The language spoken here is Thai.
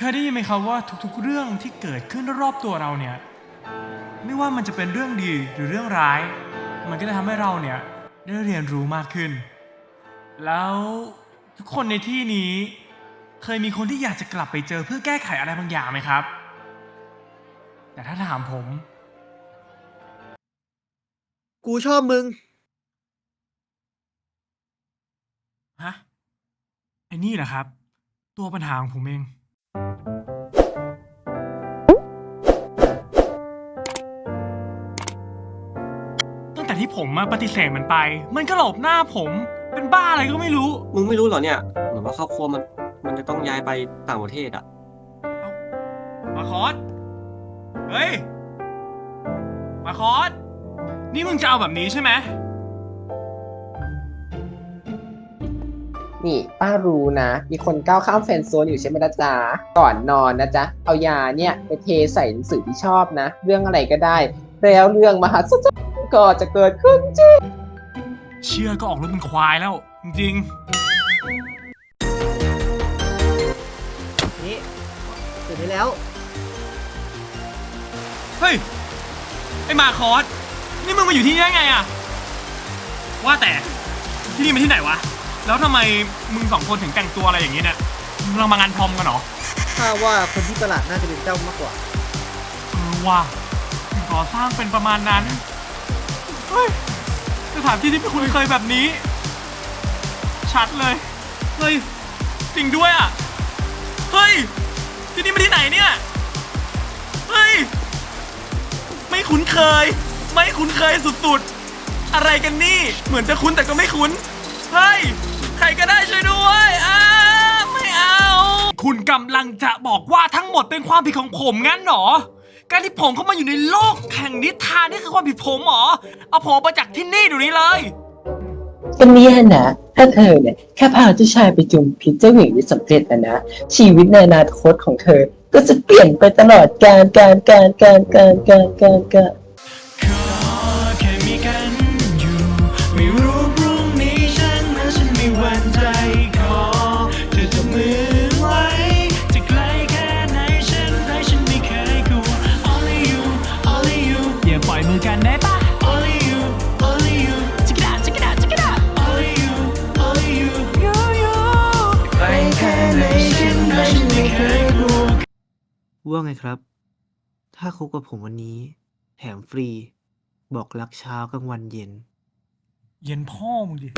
เคยได้ยินไหมครับว่าทุกๆเรื่องที่เกิดขึ้นรอบตัวเราเนี่ย ไม่ว่ามันจะเป็นเรื่องดีหรือเรื่องร้าย มันก็จะทำให้เราเนี่ยได้เรียนรู้มากขึ้น แล้วทุกคนในที่นี้ เคยมีคนที่อยากจะกลับไปเจอเพื่อแก้ไขอะไรบางอย่างไหมครับ แต่ถ้าถามผม กูชอบมึง ฮะไอ้นี่แหละครับ ตัวปัญหาของผมเอง ที่ผมมาปฏิเสธมันไป มันก็หลบหน้าผม เป็นบ้าอะไรก็ไม่รู้ มึงไม่รู้เหรอเนี่ยเหมือนว่าครอบครัวมันมันจะต้องย้ายไปต่างประเทศอะ มาคอสเฮ้ย มาคอสนี่มึงจะเอาแบบนี้ใช่ไหม นี่ป้ารู้นะ มีคนก้าวข้ามแฟนโซนอยู่ใช่ไหมนะจ๊ะ ก่อนนอนนะจ๊ะ เอายาเนี่ย ไปเทใส่หนังสือที่ชอบนะ เรื่องอะไรก็ได้ แล้วเรื่องมหัศจรรย์ ก็จะเกิดขึ้นจริง เชื่อก็ออกรถเป็นควายแล้ว จริงนี่เสร็จไปแล้ว ๆเฮ้ย ไอ้มาคอส นี่มึงมาอยู่ที่นี่ได้ไงอะว่าแต่ที่นี่มันที่ไหนวะ แล้วทำไมมึงสองคนถึงแต่งตัวอะไรอย่างนี้เนี่ยมึงกำลังมางานพรอมกันเหรอ ถ้าว่าคนที่ประหลาดน่าจะเป็นเจ้ามากกว่า เออว่ะถึงก่อสร้างเป็นประมาณนั้น เฮ้ยสถานที่ที่ไม่คุ้นเคยแบบนี้ ชัดเลย เฮ้ย จริงด้วยอะ เฮ้ย ที่นี่มันที่ไหนเนี่ย เฮ้ย ไม่คุ้นเคย ไม่คุ้นเคยสุดๆ อะไรกันนี่ เหมือนจะคุ้นแต่ก็ไม่คุ้น เฮ้ย ใครก็ได้ช่วยด้วยอ้าไม่เอา คุณกำลังจะบอกว่าทั้งหมดเป็นความผิดของผมงั้นเหรอ การที่ผมเข้ามาอยู่ในโลกแห่งนิทานนี่คือความผิดผมเหรอ เอาผมออกไปจากที่นี่เดี๋ยวนี้เลย ก็เนี่ยนะถ้าเธอเนี่ยแค่พาเจ้าชายไปจุมพิษเจ้าหญิงได้สำเร็จนะนะชีวิตในอนาคตของเธอ ก็จะเปลี่ยนไปตลอดการการการการการการการ ว่าไงครับ ถ้าคบกับผมวันนี้ แถมฟรี บอกรักเช้ากลางวันเย็น เย็นพ่อมึงดิ